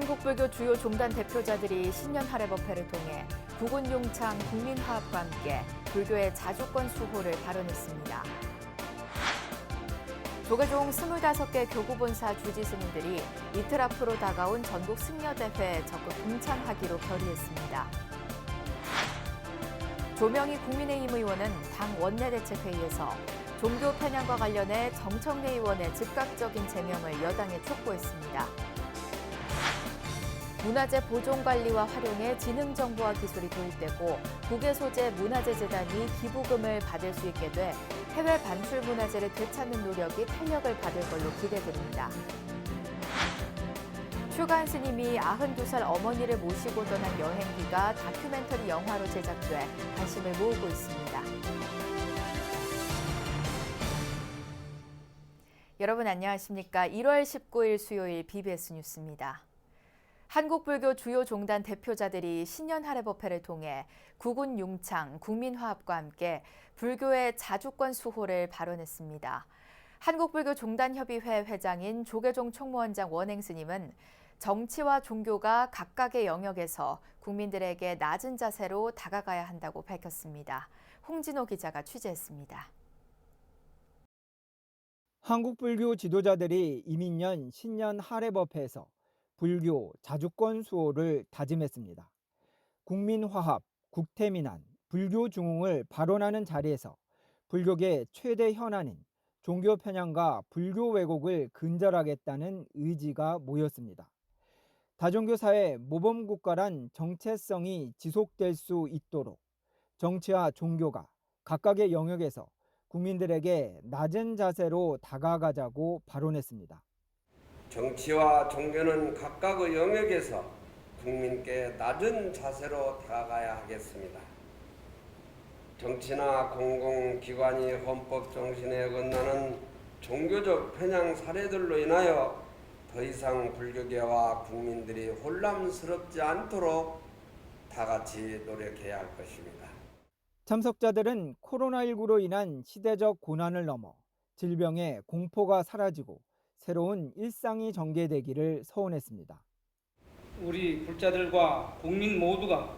한국불교 주요 종단 대표자들이 신년 할애법회를 통해 국군 용창 국민화합과 함께 불교의 자주권 수호를 발언했습니다. 조계종 25개 교구본사 주지스님들이 이틀 앞으로 다가온 전국 승려대회에 적극 동참하기로 결의했습니다. 조명희 국민의힘 의원은 당 원내대책회의에서 종교 편향과 관련해 정청래 의원의 즉각적인 제명을 여당에 촉구했습니다. 문화재 보존 관리와 활용에 지능 정보와 기술이 도입되고 국외 소재 문화재 재단이 기부금을 받을 수 있게 돼 해외 반출 문화재를 되찾는 노력이 탄력을 받을 걸로 기대됩니다. 추가한 스님이 92살 어머니를 모시고 떠난 여행기가 다큐멘터리 영화로 제작돼 관심을 모으고 있습니다. 여러분 안녕하십니까? 1월 19일 수요일 BBS 뉴스입니다. 한국불교 주요 종단 대표자들이 신년 할애법회를 통해 국군 용창, 국민화합과 함께 불교의 자주권 수호를 발언했습니다. 한국불교 종단협의회 회장인 조계종 총무원장 원행 스님은 정치와 종교가 각각의 영역에서 국민들에게 낮은 자세로 다가가야 한다고 밝혔습니다. 홍진호 기자가 취재했습니다. 한국불교 지도자들이 이민년 신년 할애법회에서 불교 자주권 수호를 다짐했습니다. 국민화합, 국태민안, 불교 중흥을 발언하는 자리에서 불교계 최대 현안인 종교 편향과 불교 왜곡을 근절하겠다는 의지가 모였습니다. 다종교 사회 모범 국가란 정체성이 지속될 수 있도록 정치와 종교가 각각의 영역에서 국민들에게 낮은 자세로 다가가자고 발언했습니다. 정치와 종교는 각각의 영역에서 국민께 낮은 자세로 다가가야 하겠습니다. 정치나 공공기관이 헌법 정신에 어긋나는 종교적 편향 사례들로 인하여 더 이상 불교계와 국민들이 혼란스럽지 않도록 다 같이 노력해야 할 것입니다. 참석자들은 코로나19로 인한 시대적 고난을 넘어 질병의 공포가 사라지고 새로운 일상이 전개되기를 서원했습니다. 우리 불자들과 국민 모두가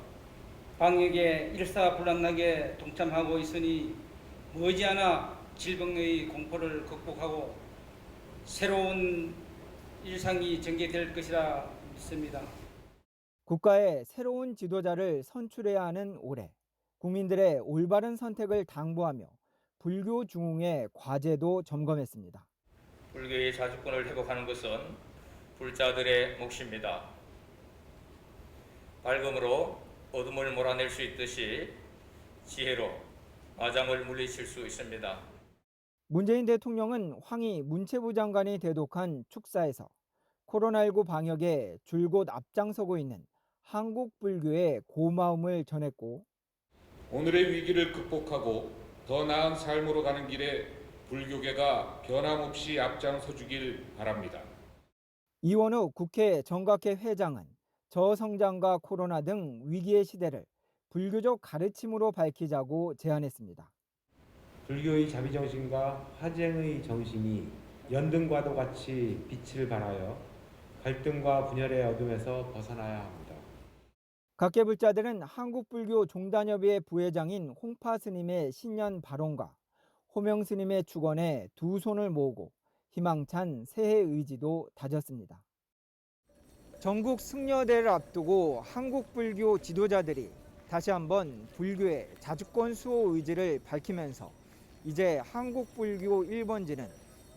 방역에 일사불란하게 동참하고 있으니 머지않아 질병의 공포를 극복하고 새로운 일상이 전개될 것이라 믿습니다. 국가의 새로운 지도자를 선출해야 하는 올해 국민들의 올바른 선택을 당부하며 불교 중흥의 과제도 점검했습니다. 불교의 자주권을 회복하는 것은 불자들의 몫입니다. 밝음으로 어둠을 몰아낼 수 있듯이 지혜로 마장을 물리칠 수 있습니다. 문재인 대통령은 황희 문체부 장관이 대독한 축사에서 코로나19 방역에 줄곧 앞장서고 있는 한국 불교에 고마움을 전했고 오늘의 위기를 극복하고 더 나은 삶으로 가는 길에 불교계가 변함없이 앞장서 주길 바랍니다. 이원우 국회 정각회 회장은 저성장과 코로나 등 위기의 시대를 불교적 가르침으로 밝히자고 제안했습니다. 불교의 자비정신과 화쟁의 정신이 연등과도 같이 빛을 발하여 갈등과 분열의 어둠에서 벗어나야 합니다. 각계 불자들은 한국불교 종단협의회 부회장인 홍파 스님의 신년 발언과 호명 스님의 축원에 두 손을 모으고 희망찬 새해 의지도 다졌습니다. 전국 승려대를 앞두고 한국 불교 지도자들이 다시 한번 불교의 자주권 수호 의지를 밝히면서 이제 한국 불교 1번지는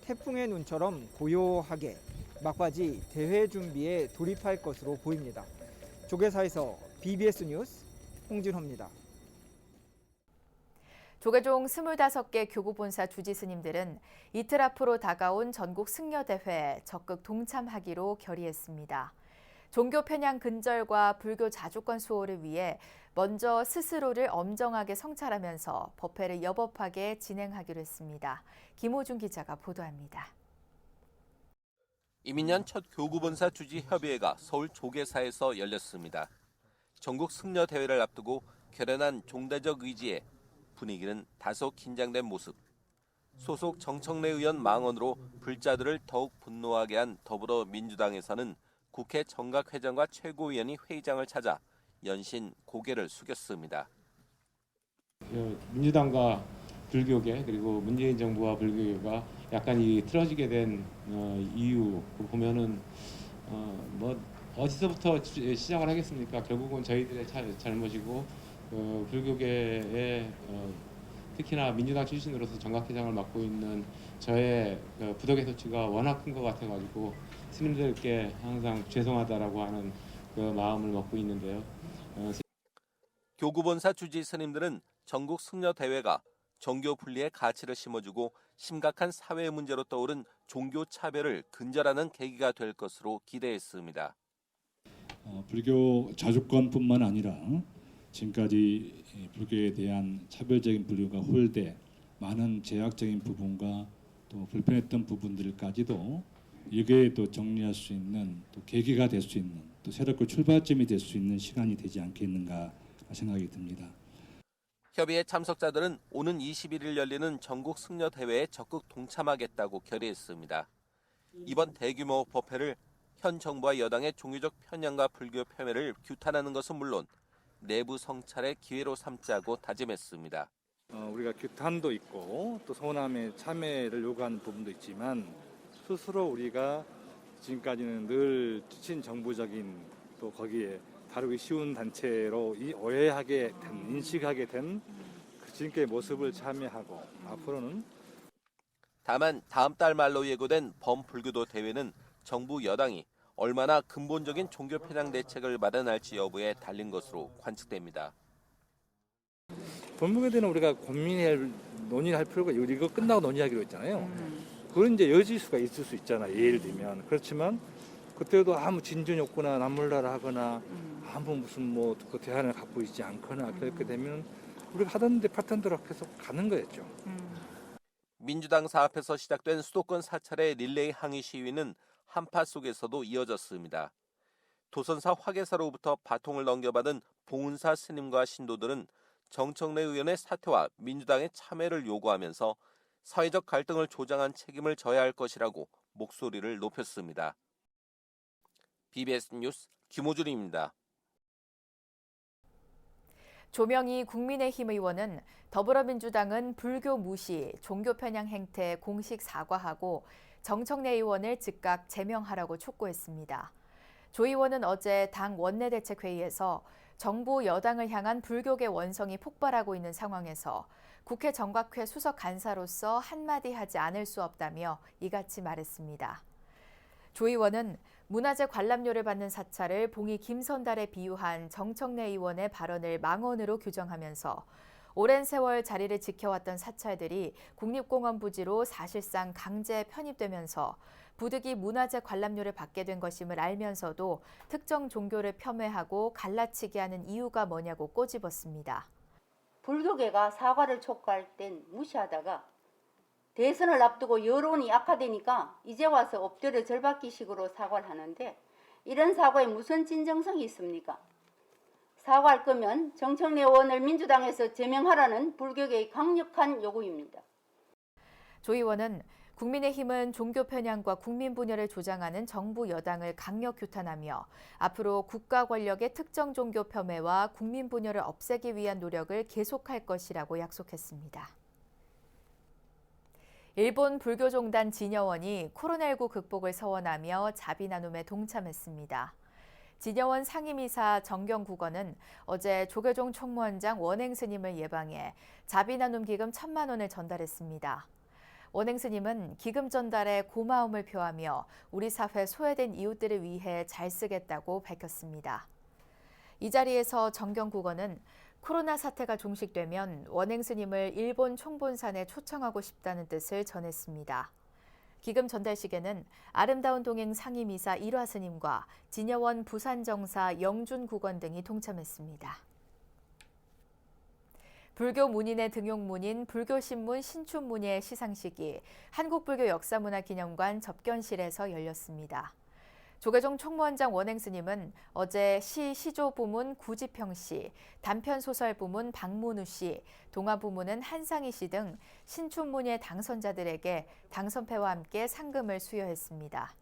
태풍의 눈처럼 고요하게 막바지 대회 준비에 돌입할 것으로 보입니다. 조계사에서 BBS 뉴스 홍진호입니다. 조계종 25개 교구본사 주지스님들은 이틀 앞으로 다가온 전국 승려대회에 적극 동참하기로 결의했습니다. 종교 편향 근절과 불교 자주권 수호를 위해 먼저 스스로를 엄정하게 성찰하면서 법회를 여법하게 진행하기로 했습니다. 김호준 기자가 보도합니다. 이민년 첫 교구본사 주지 협의회가 서울 조계사에서 열렸습니다. 전국 승려 대회를 앞두고 결연한 종대적 의지에 분위기는 다소 긴장된 모습. 소속 정청래 의원 망언으로 불자들을 더욱 분노하게 한 더불어민주당에서는 국회 정각회장과 최고위원이 회의장을 찾아 연신 고개를 숙였습니다. 그 민주당과 불교계 그리고 문재인 정부와 불교계가 약간 이 틀어지게 된 어, 이유 그 보면은 어, 뭐 어디서부터 시- 시작을 하겠습니까? 결국은 저희들의 차- 잘못이고 그 불교계의 어, 특히나 민주당 출신으로서 정각회장을 맡고 있는 저의 그 부덕의 소치가 워낙 큰 것 같아가지고 스님들께 항상 죄송하다라고 하는 그 마음을 먹고 있는데요. 어, 교구본사 주지 스님들은 전국 승려 대회가 종교 분리의 가치를 심어주고 심각한 사회 문제로 떠오른 종교 차별을 근절하는 계기가 될 것으로 기대했습니다. 어, 불교 자주권뿐만 아니라 지금까지 이 불교에 대한 차별적인 분류가 홀대 많은 제약적인 부분과 또 불편했던 부분들까지도 이게 또 정리할 수 있는 또 계기가 될 수 있는 또 새롭게 출발점이 될 수 있는 시간이 되지 않겠는가 생각이 듭니다. 협의회 참석자들은 오는 21일 열리는 전국 승려 대회에 적극 동참하겠다고 결의했습니다. 이번 대규모 법회를 현 정부와 여당의 종교적 편향과 불교 폄훼를 규탄하는 것은 물론 내부 성찰의 기회로 삼자고 다짐했습니다. 어, 우리가 규탄도 있고 또 서운함에 참여를 요구하는 부분도 있지만 스스로 우리가 지금까지는 늘 지친 정부적인 또 거기에 다루기 쉬운 단체로 이 오해하게 된 인식하게 된그 지금까지 모습을 참여하고 앞으로는 다만 다음 달 말로 예고된 범불교도 대회는 정부 여당이 얼마나 근본적인 종교 편향 대책을 마련할지 여부에 달린 것으로 관측됩니다. 본문에 대해는 우리가 고민할 논의할 필요가 이거 끝나고 논의하기로 했잖아요. 그런 이제 여질 수가 있을 수 있잖아. 예를 들면 그렇지만 그때도 아무 진전이 없거나 남몰라라 하거나 아무 무슨 뭐 그 대안을 갖고 있지 않거나 그렇게 되면 우리가 하던데 파탄대로 계속 가는 거였죠. 민주당 사앞에서 시작된 수도권 사찰의 릴레이 항의 시위는 한파 속에서도 이어졌습니다. 도선사 화계사로부터 바통을 넘겨받은 봉은사 스님과 신도들은 정청래 의원의 사퇴와 민주당의 참여를 요구하면서 사회적 갈등을 조장한 책임을 져야 할 것이라고 목소리를 높였습니다. BBS 뉴스 김호준입니다. 조명희 국민의힘 의원은 더불어민주당은 불교 무시, 종교 편향 행태 공식 사과하고 정청래 의원을 즉각 제명하라고 촉구했습니다. 조 의원은 어제 당 원내대책회의에서 정부 여당을 향한 불교계 원성이 폭발하고 있는 상황에서 국회 정각회 수석 간사로서 한마디 하지 않을 수 없다며 이같이 말했습니다. 조 의원은 문화재 관람료를 받는 사찰을 봉이 김선달에 비유한 정청래 의원의 발언을 망언으로 규정하면서 오랜 세월 자리를 지켜왔던 사찰들이 국립공원 부지로 사실상 강제 편입되면서 부득이 문화재 관람료를 받게 된 것임을 알면서도 특정 종교를 폄훼하고 갈라치게 하는 이유가 뭐냐고 꼬집었습니다. 불교계가 사과를 촉구할 땐 무시하다가 대선을 앞두고 여론이 악화되니까 이제 와서 엎드려 절받기식으로 사과를 하는데 이런 사과에 무슨 진정성이 있습니까? 사과할 거면 정청래 의원을 민주당에서 제명하라는 불교계의 강력한 요구입니다. 조 의원은 국민의힘은 종교 편향과 국민 분열을 조장하는 정부 여당을 강력 규탄하며 앞으로 국가 권력의 특정 종교 폄훼와 국민 분열을 없애기 위한 노력을 계속할 것이라고 약속했습니다. 일본 불교종단 진여원이 코로나19 극복을 서원하며 자비 나눔에 동참했습니다. 진여원 상임이사 정경국원은 어제 조계종 총무원장 원행 스님을 예방해 자비 나눔 기금 천만 원을 전달했습니다. 원행 스님은 기금 전달에 고마움을 표하며 우리 사회 소외된 이웃들을 위해 잘 쓰겠다고 밝혔습니다. 이 자리에서 정경국원은 코로나 사태가 종식되면 원행 스님을 일본 총본산에 초청하고 싶다는 뜻을 전했습니다. 기금 전달식에는 아름다운 동행 상임이사 일화 스님과 진여원 부산정사 영준 국원 등이 동참했습니다. 불교 문인의 등용문인 불교신문 신춘문예 시상식이 한국불교 역사문화기념관 접견실에서 열렸습니다. 조계종 총무원장 원행 스님은 어제 시 시조 부문 구지평 씨, 단편 소설 부문 박문우 씨, 동화 부문은 한상희 씨 등 신춘문예 당선자들에게 당선패와 함께 상금을 수여했습니다.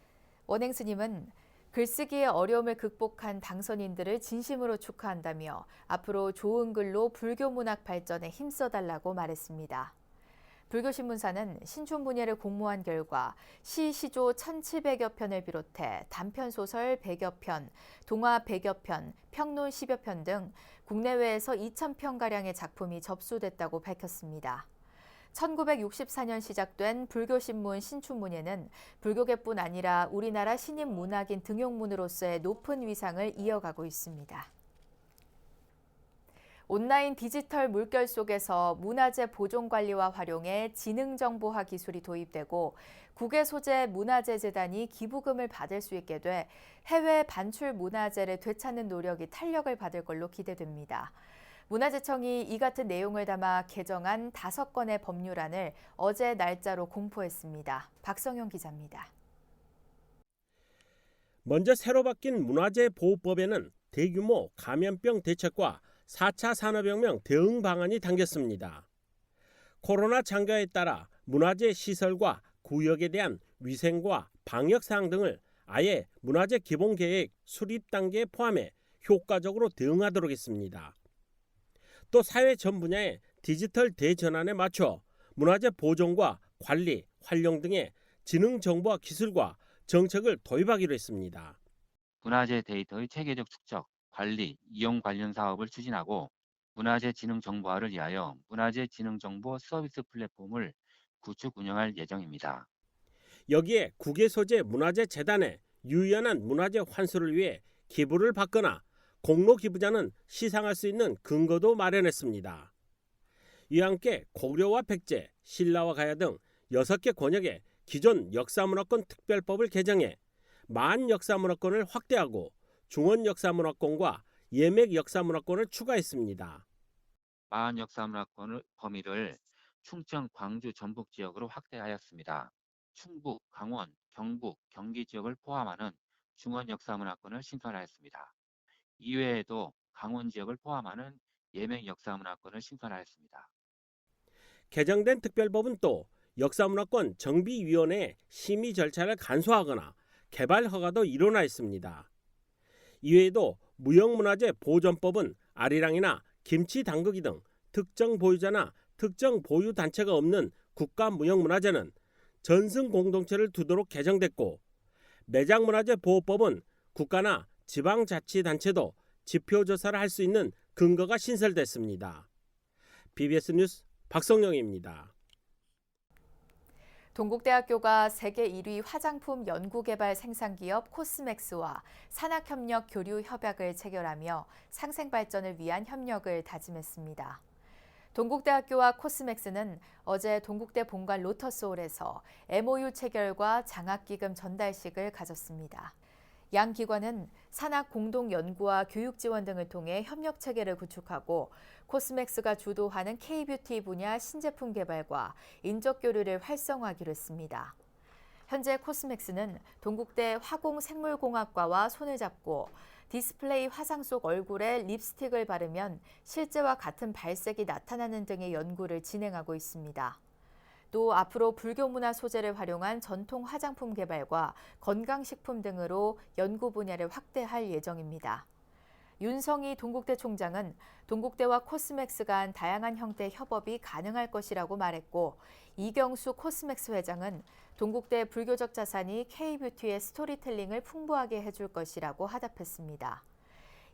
원행 스님은 글쓰기의 어려움을 극복한 당선인들을 진심으로 축하한다며 앞으로 좋은 글로 불교 문학 발전에 힘써달라고 말했습니다. 불교신문사는 신춘문예를 공모한 결과 시, 시조 1,700여 편을 비롯해 단편소설 100여 편, 동화 100여 편, 평론 10여 편 등 국내외에서 2,000편가량의 작품이 접수됐다고 밝혔습니다. 1964년 시작된 불교신문 신춘문예는 불교계뿐 아니라 우리나라 신임 문학인 등용문으로서의 높은 위상을 이어가고 있습니다. 온라인 디지털 물결 속에서 문화재 보존 관리와 활용에 지능 정보화 기술이 도입되고 국외 소재 문화재 재단이 기부금을 받을 수 있게 돼 해외 반출 문화재를 되찾는 노력이 탄력을 받을 걸로 기대됩니다. 문화재청이 이 같은 내용을 담아 개정한 다섯 건의 법률안을 어제 날짜로 공포했습니다. 박성영 기자입니다. 먼저 새로 바뀐 문화재 보호법에는 대규모 감염병 대책과 4차 산업혁명 대응 방안이 담겼습니다. 코로나 장기화에 따라 문화재 시설과 구역에 대한 위생과 방역 사항 등을 아예 문화재 기본 계획 수립 단계에 포함해 효과적으로 대응하도록 했습니다. 또 사회 전 분야의 디지털 대전환에 맞춰 문화재 보존과 관리, 활용 등의 지능 정보와 기술과 정책을 도입하기로 했습니다. 문화재 데이터의 체계적 축적, 관리, 이용 관련 사업을 추진하고 문화재 지능 정보화를 위하여 문화재 지능 정보 서비스 플랫폼을 구축 운영할 예정입니다. 여기에 국외 소재 문화재 재단에 유연한 문화재 환수를 위해 기부를 받거나 공로 기부자는 시상할 수 있는 근거도 마련했습니다. 이와 함께 고려와 백제, 신라와 가야 등 6개 권역의 기존 역사문화권 특별법을 개정해 만 역사문화권을 확대하고 중원 역사문화권과 예맥 역사문화권을 추가했습니다. 마한 역사문화권의 범위를 충청, 광주, 전북 지역으로 확대하였습니다. 충북, 강원, 경북, 경기 지역을 포함하는 중원 역사문화권을 신설하였습니다. 이외에도 강원 지역을 포함하는 예명 역사문화권을 신설하였습니다. 개정된 특별법은 또 역사문화권 정비위원회의 심의 절차를 간소화하거나 개발 허가도 일원화했습니다. 이외에도 무형문화재 보존법은 아리랑이나 김치 담그기 등 특정 보유자나 특정 보유 단체가 없는 국가 무형문화재는 전승 공동체를 두도록 개정됐고 매장문화재 보호법은 국가나 지방자치단체도 지표조사를 할 수 있는 근거가 신설됐습니다. BBS 뉴스 박성영입니다. 동국대학교가 세계 1위 화장품 연구개발 생산기업 코스맥스와 산학협력 교류 협약을 체결하며 상생 발전을 위한 협력을 다짐했습니다. 동국대학교와 코스맥스는 어제 동국대 본관 로터스홀에서 MOU 체결과 장학기금 전달식을 가졌습니다. 양 기관은 산학 공동 연구와 교육 지원 등을 통해 협력 체계를 구축하고 코스맥스가 주도하는 K-뷰티 분야 신제품 개발과 인적 교류를 활성화하기로 했습니다. 현재 코스맥스는 동국대 화공생물공학과와 손을 잡고 디스플레이 화상 속 얼굴에 립스틱을 바르면 실제와 같은 발색이 나타나는 등의 연구를 진행하고 있습니다. 또 앞으로 불교 문화 소재를 활용한 전통 화장품 개발과 건강식품 등으로 연구 분야를 확대할 예정입니다. 윤성희 동국대 총장은 동국대와 코스맥스 간 다양한 형태의 협업이 가능할 것이라고 말했고 이경수 코스맥스 회장은 동국대 불교적 자산이 K-뷰티의 스토리텔링을 풍부하게 해줄 것이라고 하답했습니다.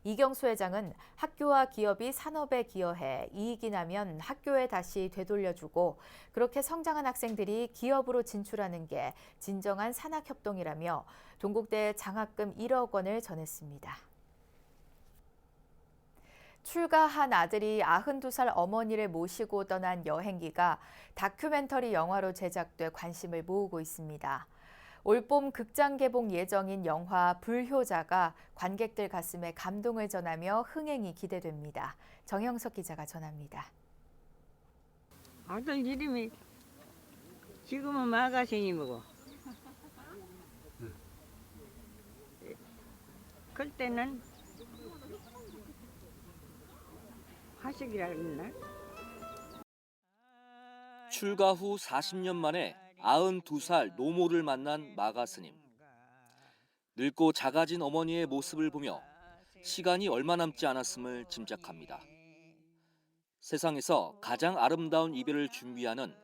이경수 회장은 학교와 기업이 산업에 기여해 이익이 나면 학교에 다시 되돌려주고 그렇게 성장한 학생들이 기업으로 진출하는 게 진정한 산학협동이라며 동국대 장학금 1억 원을 전했습니다. 출가한 아들이 92살 어머니를 모시고 떠난 여행기가 다큐멘터리 영화로 제작돼 관심을 모으고 있습니다. 올봄 극장 개봉 예정인 영화 불효자가 관객들 가슴에 감동을 전하며 흥행이 기대됩니다. 정영석 기자가 전합니다. 아들 이름이 지금은 마가생이 뭐고 그때는 화식이라 그랬나? 출가 후 40년 만에 92살 노모를 만난 마가 스님. 늙고 작아진 어머니의 모습을 보며 시간이 얼마 남지 않았음을 짐작합니다. 세상에서 가장 아름다운 이별을 준비하는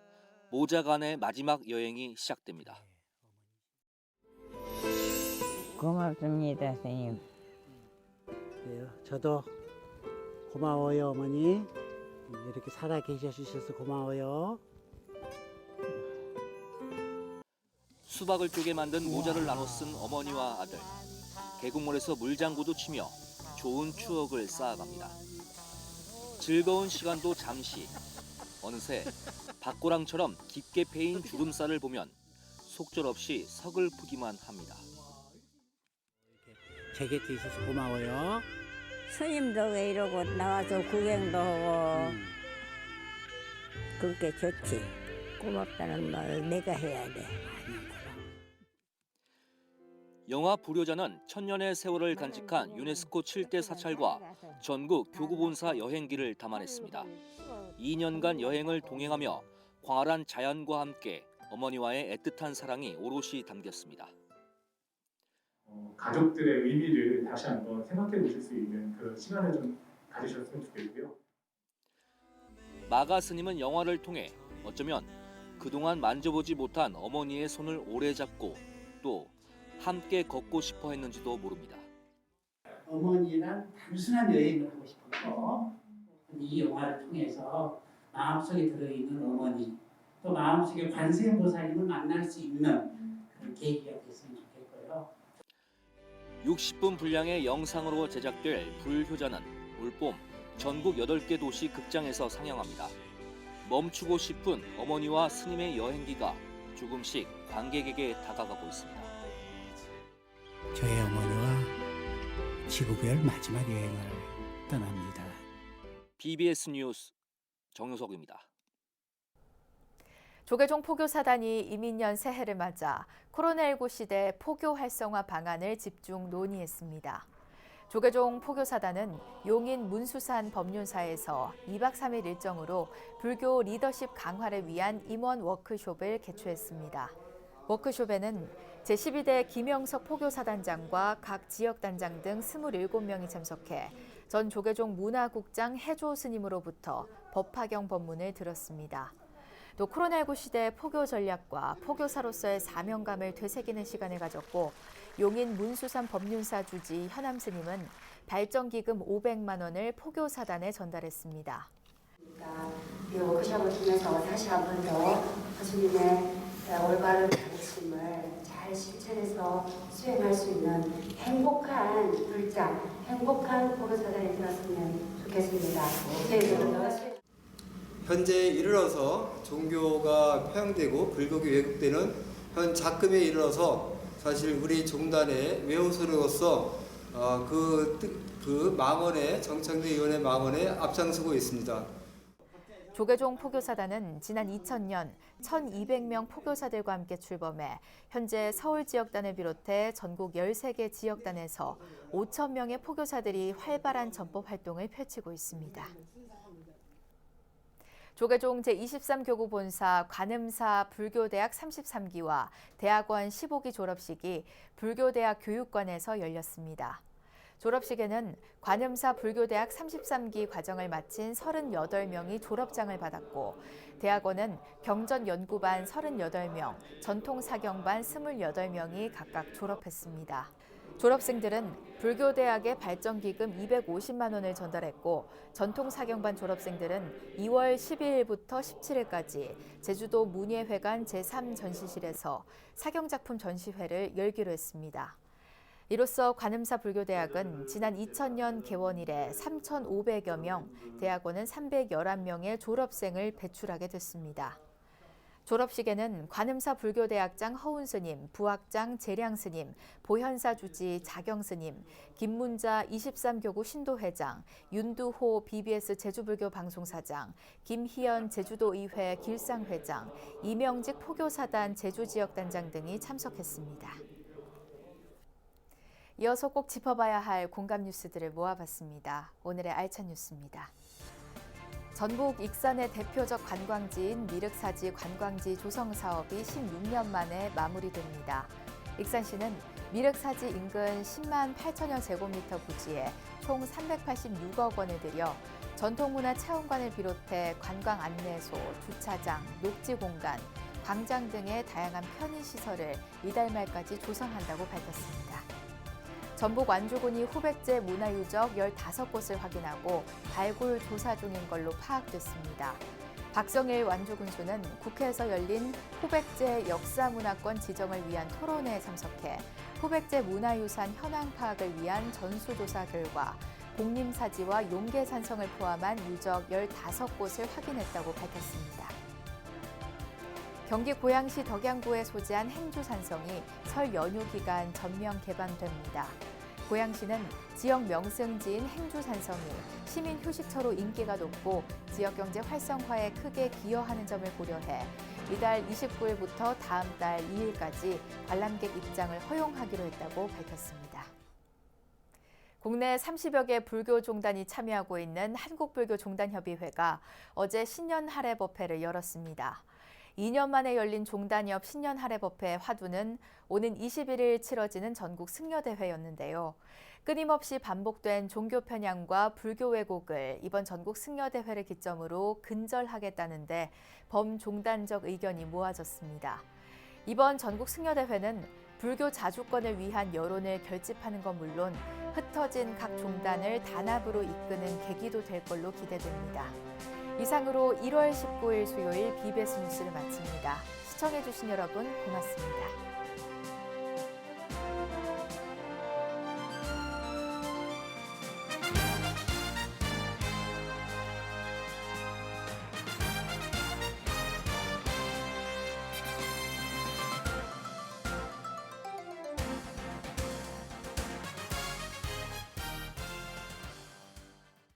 모자간의 마지막 여행이 시작됩니다. 고맙습니다, 선생님. 그래요. 저도 고마워요, 어머니. 이렇게 살아 계셔 주셔서 고마워요. 수박을 쪼개 만든 모자를 나눠 쓴 어머니와 아들. 계곡물에서 물장구도 치며 좋은 추억을 쌓아갑니다. 즐거운 시간도 잠시. 어느새 박고랑처럼 깊게 패인 주름살을 보면 속절없이 서글프기만 합니다. 제 곁에 있어서 고마워요. 스님도 왜 이러고 나와서 구경도 하고 그렇게 좋지. 고맙다는 말을 내가 해야 돼. 영화 불효자는 천년의 세월을 간직한 유네스코 7대 사찰과 전국 교구본사 여행기를 담아냈습니다. 2년간 여행을 동행하며 광활한 자연과 함께 어머니와의 애틋한 사랑이 오롯이 담겼습니다. 가족들의 의미를 다시 한번 생각해 보실 수 있는 그런 시간을 좀 가지셨으면 좋겠고요. 마가 스님은 영화를 통해 어쩌면 그동안 만져보지 못한 어머니의 손을 오래 잡고 또 함께 걷고 싶어 했는지도 모릅니다. 어머니랑 단순한 여행을 하고 싶었고 이 영화를 통해서 마음속에 들어있는 어머니 또 마음속에 관세음보살님을 만날 수 있는 그런 계기가 됐으면 좋겠고요. 60분 분량의 영상으로 제작될 불효자는 올봄 전국 8개 도시 극장에서 상영합니다. 멈추고 싶은 어머니와 스님의 여행기가 조금씩 관객에게 다가가고 있습니다. 저의 어머니와 지구별 마지막 여행을 떠납니다. BBS 뉴스 정효석입니다. 조계종 포교사단이 이민년 새해를 맞아 코로나19 시대 포교 활성화 방안을 집중 논의했습니다. 조계종 포교사단은 용인 문수산 법륜사에서 2박 3일 일정으로 불교 리더십 강화를 위한 임원 워크숍을 개최했습니다. 워크숍에는 제12대 김영석 포교사단장과 각 지역단장 등 27명이 참석해 전 조계종 문화국장 해조 스님으로부터 법화경 법문을 들었습니다. 또 코로나19 시대 포교 전략과 포교사로서의 사명감을 되새기는 시간을 가졌고 용인 문수산 법륜사 주지 현암 스님은 발전기금 500만 원을 포교사단에 전달했습니다. 이 워크숍을 통해서 다시 한 번더 교수님의 올바른 가르침을 잘 실천해서 수행할 수 있는 행복한 불장, 행복한 보교사단이 되었으면 좋겠습니다. 이제는 더 수행 현재에 이르러서 종교가 폐양되고 불교가 왜곡되는 현 작금에 이르러서 사실 우리 종단의 외호소로서 어, 그, 뜻- 그 망원의 정창대 의원의 망원에 앞장서고 있습니다. 조계종 포교사단은 지난 2000년 1,200명 포교사들과 함께 출범해 현재 서울 지역단을 비롯해 전국 13개 지역단에서 5천 명의 포교사들이 활발한 전법 활동을 펼치고 있습니다. 조계종 제23교구 본사 관음사 불교대학 33기와 대학원 15기 졸업식이 불교대학 교육관에서 열렸습니다. 졸업식에는 관음사 불교대학 33기 과정을 마친 38명이 졸업장을 받았고 대학원은 경전연구반 38명, 전통사경반 28명이 각각 졸업했습니다. 졸업생들은 불교대학에 발전기금 250만 원을 전달했고 전통사경반 졸업생들은 2월 12일부터 17일까지 제주도 문예회관 제3전시실에서 사경작품 전시회를 열기로 했습니다. 이로써 관음사 불교대학은 지난 2000년 개원 이래 3,500여 명, 대학원은 311명의 졸업생을 배출하게 됐습니다. 졸업식에는 관음사 불교대학장 허운 스님, 부학장 재량 스님, 보현사 주지 자경 스님, 김문자 23교구 신도회장, 윤두호 BBS 제주불교 방송사장, 김희연 제주도의회 길상회장, 이명직 포교사단 제주지역단장 등이 참석했습니다. 이어서 꼭 짚어봐야 할 공감 뉴스들을 모아봤습니다. 오늘의 알찬 뉴스입니다. 전북 익산의 대표적 관광지인 미륵사지 관광지 조성 사업이 16년 만에 마무리됩니다. 익산시는 미륵사지 인근 10만 8천여 제곱미터 부지에 총 386억 원을 들여 전통문화 체험관을 비롯해 관광 안내소, 주차장, 녹지 공간, 광장 등의 다양한 편의 시설을 이달 말까지 조성한다고 밝혔습니다. 전북 완주군이 후백제 문화유적 15곳을 확인하고 발굴 조사 중인 걸로 파악됐습니다. 박성일 완주군수는 국회에서 열린 후백제 역사문화권 지정을 위한 토론회에 참석해 후백제 문화유산 현황 파악을 위한 전수조사 결과 공림사지와 용계산성을 포함한 유적 15곳을 확인했다고 밝혔습니다. 경기 고양시 덕양구에 소재한 행주산성이 설 연휴 기간 전면 개방됩니다. 고양시는 지역 명승지인 행주산성이 시민 휴식처로 인기가 높고 지역 경제 활성화에 크게 기여하는 점을 고려해 이달 29일부터 다음 달 2일까지 관람객 입장을 허용하기로 했다고 밝혔습니다. 국내 30여 개 불교 종단이 참여하고 있는 한국불교종단협의회가 어제 신년 할애 법회를 열었습니다. 2년 만에 열린 종단협 신년 할애 법회 화두는 오는 21일 치러지는 전국 승려대회였는데요. 끊임없이 반복된 종교 편향과 불교 왜곡을 이번 전국 승려대회를 기점으로 근절하겠다는데 범종단적 의견이 모아졌습니다. 이번 전국 승려대회는 불교 자주권을 위한 여론을 결집하는 건 물론 흩어진 각 종단을 단합으로 이끄는 계기도 될 걸로 기대됩니다. 이상으로 1월 19일 수요일 BBS 뉴스를 마칩니다. 시청해주신 여러분 고맙습니다.